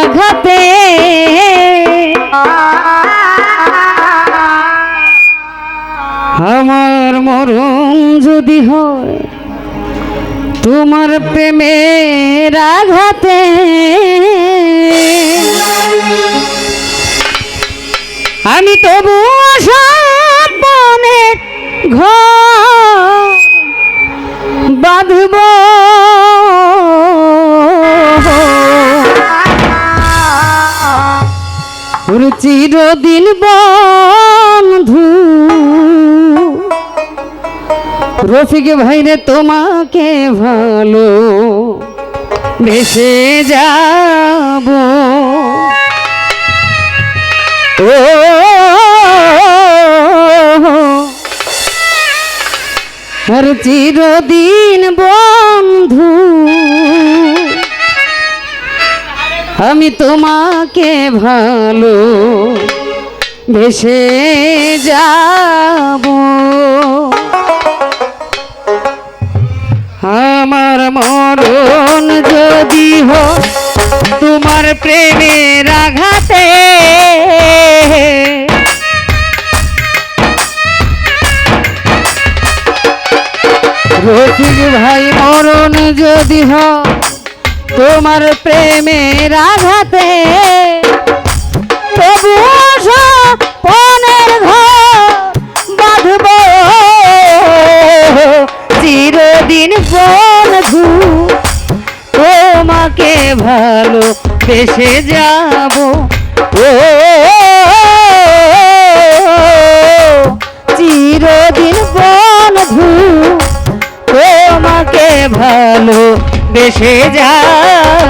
আঘাতে আমার মরণ যদি হয় তোমার প্রেমের আঘাতে আমি তবু সাপনে ঘর বাঁধব। চিরদিন বন্ধু। রফিক ভাইরে তোমাকে ভালো ভেসে যাব। ও, আর চিরদিন বন্ধু। আমি তোমাকে ভালো ভেসে যাব। আমার মরণ যদি হো তোমার প্রেমের আঘাতে। রফিক ভাই, মরণ যদি হয় তোমার প্রেমের আঘাতে। ভালো বেসে যাব। ও চিরদিন বন্ধু তোমাকে ভালো বেসে যাব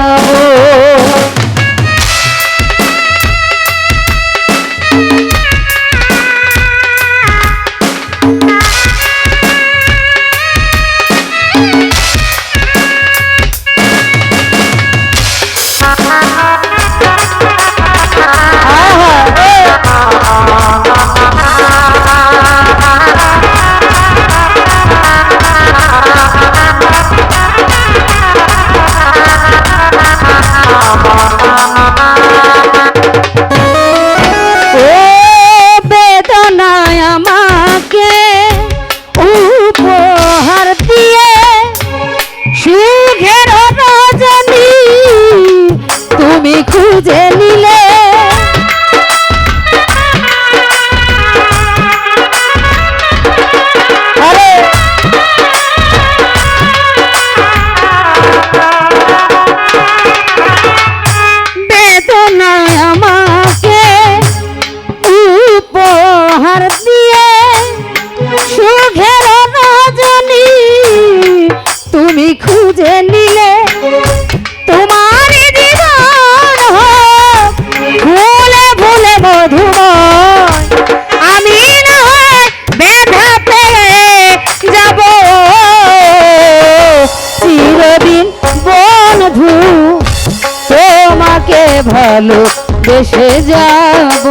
ভালো দেশে যাব।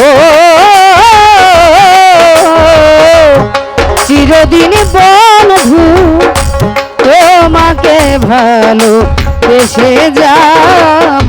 ও চিরদিন বন্ধু তোমাকে ভালো দেশে যাব।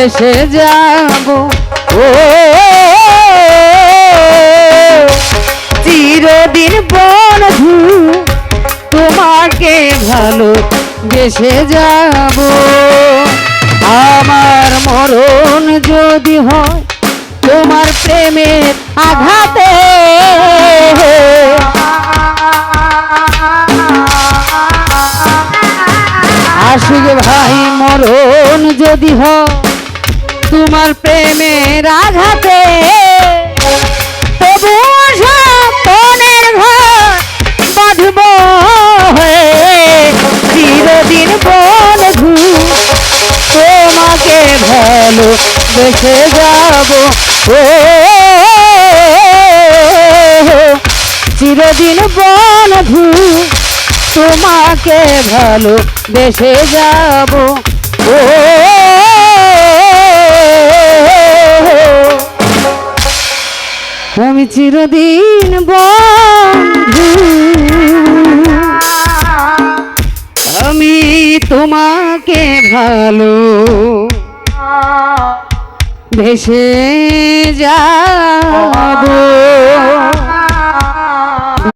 ভেসে যাব। ও, চিরদিন বন্ধু, তোমাকে ভালো বেসে যাব। আমার মরণ যদি হয়, তোমার প্রেমের আঘাতে। আশুক ভাই, মরণ যদি হয় তোমার প্রেমের আঘাতে। তবু সপনের ঘর বাঁধব চিরদিন বন্ধু তোমাকে ভালো দেখে যাব। ও, চিরদিন বন্ধু তোমাকে ভালো বেসে যাব। ও আমি চিরদিন বন্ধু। আমি তোমাকে ভালো ভেসে যাব।